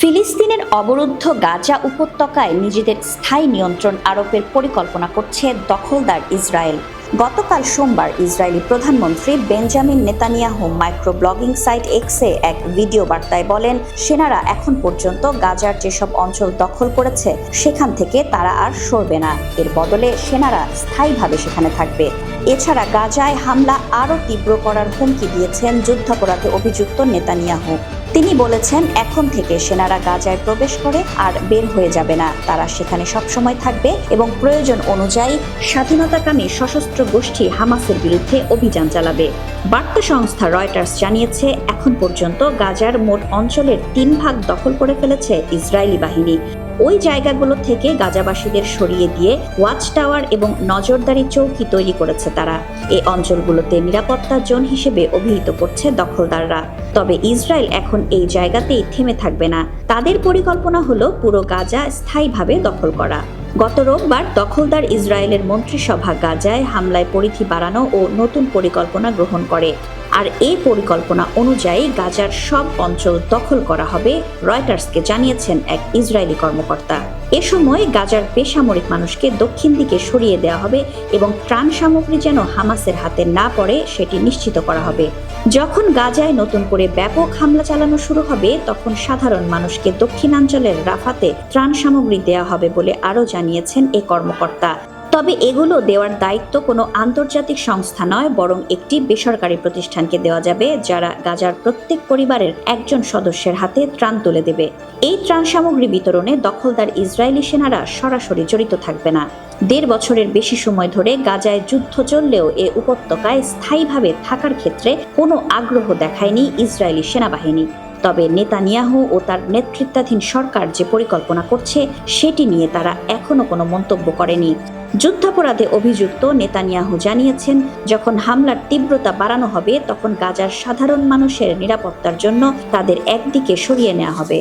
ফিলিস্তিনের অবরুদ্ধ গাজা উপত্যকায় নিজেদের স্থায়ী নিয়ন্ত্রণ আরোপের পরিকল্পনা করছে দখলদার ইসরায়েল। গতকাল সোমবার ইসরায়েলি প্রধানমন্ত্রী Benjamin Netanyahu micro blogging site এক্সে এক ভিডিও বার্তায় বলেন, সেনারা এখন পর্যন্ত গাজার যেসব অঞ্চল দখল করেছে, সেখান থেকে তারা আর সরবে না। এর বদলে সেনারা স্থায়ীভাবে সেখানে থাকবে। এছাড়া গাজায় হামলা আরও তীব্র করার হুমকি দিয়েছেন যুদ্ধাপরাধে অভিযুক্ত নেতানিয়াহু। তিনি বলেছেন, এখন থেকে সেনারা গাজায় প্রবেশ করে আর বের হয়ে যাবে না। তারা সেখানে সবসময় থাকবে এবং প্রয়োজন অনুযায়ী স্বাধীনতাকামী সশস্ত্র গোষ্ঠী হামাসের বিরুদ্ধে অভিযান চালাবে। বার্তা সংস্থা রয়টার্স জানিয়েছে, এখন পর্যন্ত গাজার মোট অঞ্চলের তিন ভাগ দখল করে ফেলেছে ইসরায়েলি বাহিনী। ওই জায়গাগুলো থেকে গাজাবাসীদের সরিয়ে দিয়ে ওয়াচ টাওয়ার এবং নজরদারি চৌকি তৈরি করেছে তারা। এই অঞ্চলগুলোতে নিরাপত্তা জোন হিসেবে অভিহিত করছে দখলদাররা। তবে ইসরায়েল এখন এই জায়গাতেই থেমে থাকবে না। তাদের পরিকল্পনা হলো পুরো গাজা স্থায়ীভাবে দখল করা। গত রোববার দখলদার ইসরায়েলের মন্ত্রিসভা গাজায় হামলায় পরিধি বাড়ানো ও নতুন পরিকল্পনা গ্রহণ করে। আর এই পরিকল্পনা অনুযায়ী গাজার সব অঞ্চল দখল করা হবে, রয়টার্সকে জানিয়েছেন এক ইসরায়েলি কর্মকর্তা। এ সময় গাজার বেসামরিক মানুষকে দক্ষিণ দিকে সরিয়ে দেওয়া হবে এবং ত্রাণ সামগ্রী যেন হামাসের হাতে না পড়ে, সেটি নিশ্চিত করা হবে। যখন গাজায় নতুন করে ব্যাপক হামলা চালানো শুরু হবে, তখন সাধারণ মানুষকে দক্ষিণাঞ্চলের রাফাতে ত্রাণ সামগ্রী দেওয়া হবে বলে আরও জানিয়েছেন এ কর্মকর্তা। তবে এগুলো দেওয়ার দায়িত্ব কোনো আন্তর্জাতিক সংস্থা নয়, বরং একটি বেসরকারি প্রতিষ্ঠানকে দেওয়া যাবে, যারা গাজার প্রত্যেক পরিবারের একজন সদস্যের হাতে ত্রাণ তুলে দেবে। এই ত্রাণ সামগ্রী বিতরণে দখলদার ইসরায়েলি সেনারা সরাসরি জড়িত থাকবে না। দেড় বছরের বেশি সময় ধরে গাজায় যুদ্ধ চললেও এ উপত্যকায় স্থায়ীভাবে থাকার ক্ষেত্রে কোনো আগ্রহ দেখায়নি ইসরায়েলি সেনাবাহিনী। তবে নেতানিয়াহু ও তার নেতৃত্বাধীন সরকার যে পরিকল্পনা করছে, সেটি নিয়ে তারা এখনও কোনো মন্তব্য করেনি। যুদ্ধাপরাধে অভিযুক্ত নেতানিয়াহু জানিয়েছেন, যখন হামলার তীব্রতা বাড়ানো হবে, তখন গাজার সাধারণ মানুষের নিরাপত্তার জন্য তাদের একদিকে সরিয়ে নেওয়া হবে।